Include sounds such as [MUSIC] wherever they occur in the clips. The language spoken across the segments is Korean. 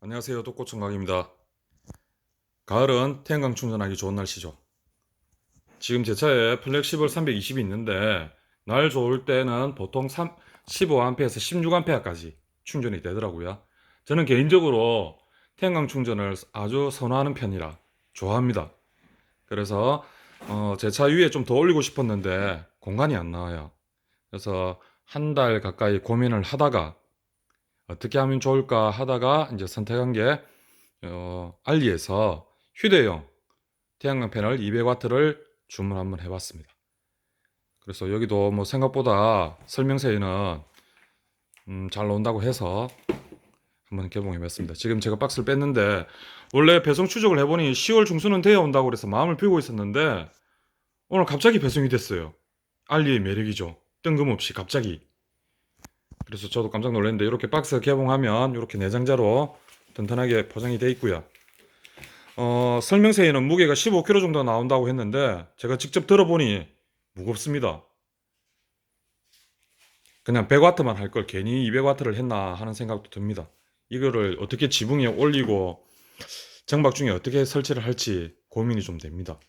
안녕하세요. 독고청각입니다. 가을은 태양광 충전하기 좋은 날씨죠. 지금 제 차에 플렉시블 320이 있는데 날 좋을 때는 보통 3, 15A에서 16A까지 충전이 되더라고요. 저는 개인적으로 태양광 충전을 아주 선호하는 편이라 좋아합니다. 그래서 어, 제 차 위에 좀 더 올리고 싶었는데 공간이 안 나와요. 그래서 한 달 가까이 고민을 하다가 어떻게 하면 좋을까 하다가 이제 선택한 게 어, 알리에서 휴대용 태양광 패널 200W를 주문 한번 해봤습니다. 그래서 여기도 뭐 생각보다 설명서에는 음, 잘 나온다고 해서 한번 개봉해봤습니다. 지금 제가 박스를 뺐는데 원래 배송 추적을 해보니 10월 중순은 되어 온다고 그래서 마음을 비우고 있었는데 오늘 갑자기 배송이 됐어요. 알리의 매력이죠. 뜬금없이 갑자기. 그래서 저도 깜짝 놀랐는데 이렇게 박스 개봉하면 이렇게 내장자로 튼튼하게 포장이 돼 있고요. 어, 설명서에는 무게가 15kg 정도 나온다고 했는데 제가 직접 들어보니 무겁습니다. 그냥 100W만 할 걸 괜히 200W를 했나 하는 생각도 듭니다. 이거를 어떻게 지붕에 올리고 정박 중에 어떻게 설치를 할지 고민이 좀 됩니다.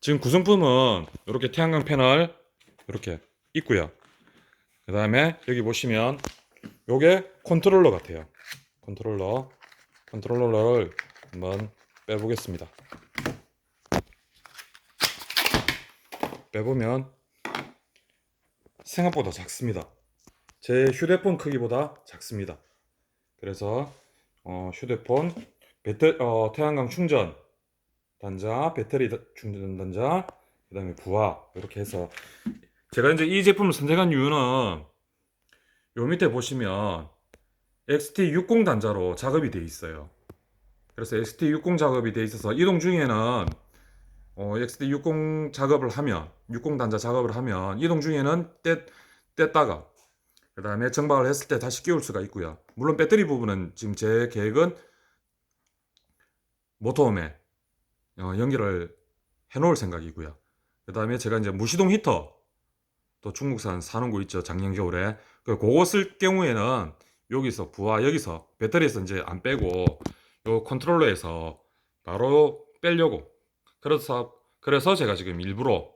지금 구성품은 이렇게 태양광 패널 이렇게 있고요. 그 다음에 여기 보시면 요게 컨트롤러 같아요. 컨트롤러 컨트롤러를 한번 빼보겠습니다. 빼보면 생각보다 작습니다. 제 휴대폰 크기보다 작습니다. 그래서 어, 휴대폰 배터 어, 태양광 충전 단자, 배터리 다- 충전 단자, 그다음에 부하 이렇게 해서 제가 이제 이 제품을 선택한 이유는 요 밑에 보시면 XT60 단자로 작업이 되어 있어요. 그래서 XT60 작업이 되어 있어서 이동 중에는 어, XT60 작업을 하면 60 단자 작업을 하면 이동 중에는 떼, 뗐다가 그 다음에 정박을 했을 때 다시 끼울 수가 있고요. 물론 배터리 부분은 지금 제 계획은 모터홈에 어, 연결을 해놓을 생각이고요. 그 다음에 제가 이제 무시동 히터 또 중국산 사는 거 있죠. 작년 겨울에. 그 그거 쓸 경우에는 여기서 부하 여기서 배터리에서 이제 안 빼고 요 컨트롤러에서 바로 빼려고. 그래서 그래서 제가 지금 일부러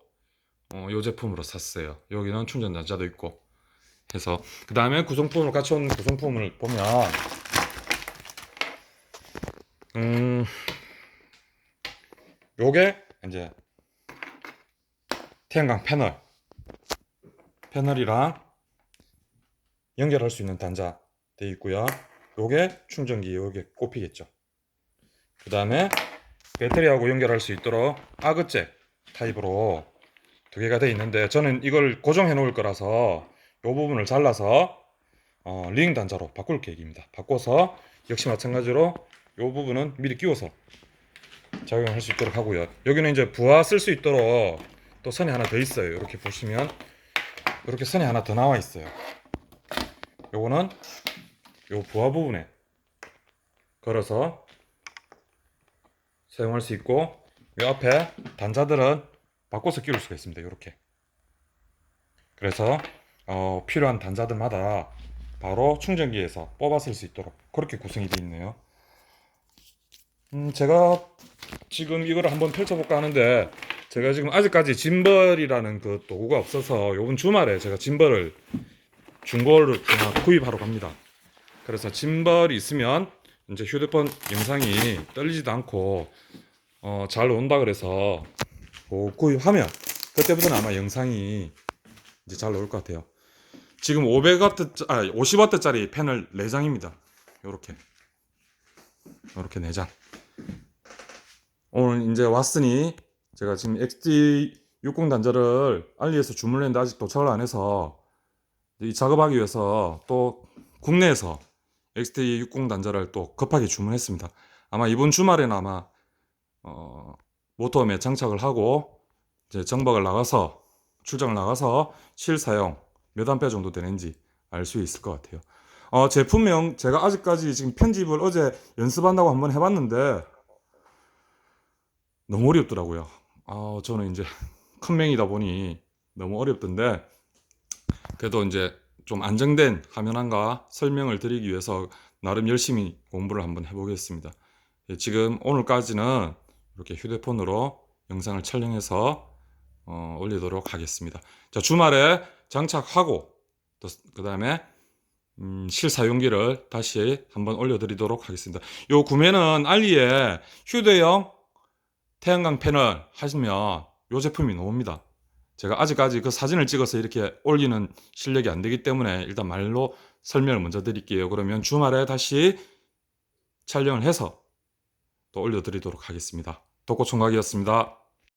어, 요 제품으로 샀어요. 여기는 충전 단자도 있고 해서 그 다음에 구성품을 같이 온 구성품을 보면 음 요게 이제 태양광 패널 패널이랑 연결할 수 있는 단자 돼 있고요. 요게 충전기 요게 꼽히겠죠. 그 다음에 배터리하고 연결할 수 있도록 아그잭 타입으로 두 개가 돼 있는데 저는 이걸 고정해 놓을 거라서 요 부분을 잘라서 어, 링 단자로 바꿀 계획입니다. 바꿔서 역시 마찬가지로 요 부분은 미리 끼워서 작용할 수 있도록 하고요. 여기는 이제 부하 쓸 수 있도록 또 선이 하나 더 있어요. 이렇게 보시면 이렇게 선이 하나 더 나와 있어요. 요거는 요 부하 부분에 걸어서 사용할 수 있고 이 앞에 단자들은 바꿔서 끼울 수가 있습니다. 이렇게. 그래서 어, 필요한 단자들마다 바로 충전기에서 뽑아 쓸 수 있도록 그렇게 구성이 되어 있네요. 음, 제가 지금 이거를 한번 펼쳐볼까 하는데 제가 지금 아직까지 짐벌이라는 그 도구가 없어서 요번 주말에 제가 짐벌을 중고를 그냥 구입하러 갑니다. 그래서 짐벌이 있으면 이제 휴대폰 영상이 떨리지도 않고 어, 잘 온다 그래서 그 구입하면 그때부터는 아마 영상이 이제 잘 나올 것 같아요. 지금 500W, 아 50W짜리 패널 4장입니다. 요렇게 요렇게 4장. 오늘 이제 왔으니 제가 지금 XT60 단자를 알리에서 주문했는데 아직 도착을 안 해서 이 작업하기 위해서 또 국내에서 XT60 단자를 또 급하게 주문했습니다. 아마 이번 주말에는 아마 어, 모터홈에 장착을 하고 이제 정박을 나가서 출장을 나가서 실 사용 몇 암페어 정도 되는지 알 수 있을 것 같아요. 어, 제품명 제가 아직까지 지금 편집을 어제 연습한다고 한번 해봤는데 너무 어렵더라고요. 아, 저는 이제 [LAUGHS] 큰 명이다 보니 너무 어렵던데 그래도 이제 좀 안정된 화면함과 설명을 드리기 위해서 나름 열심히 공부를 한번 해보겠습니다. 예, 지금 오늘까지는 이렇게 휴대폰으로 영상을 촬영해서 어, 올리도록 하겠습니다. 자, 주말에 장착하고 또 그다음에 음, 실사용기를 다시 한번 올려드리도록 하겠습니다. 요 구매는 알리에 휴대용 태양광 패널 하시면 요 제품이 나옵니다. 제가 아직까지 그 사진을 찍어서 이렇게 올리는 실력이 안 되기 때문에 일단 말로 설명을 먼저 드릴게요. 그러면 주말에 다시 촬영을 해서 또 올려드리도록 하겠습니다. 독고총각이었습니다.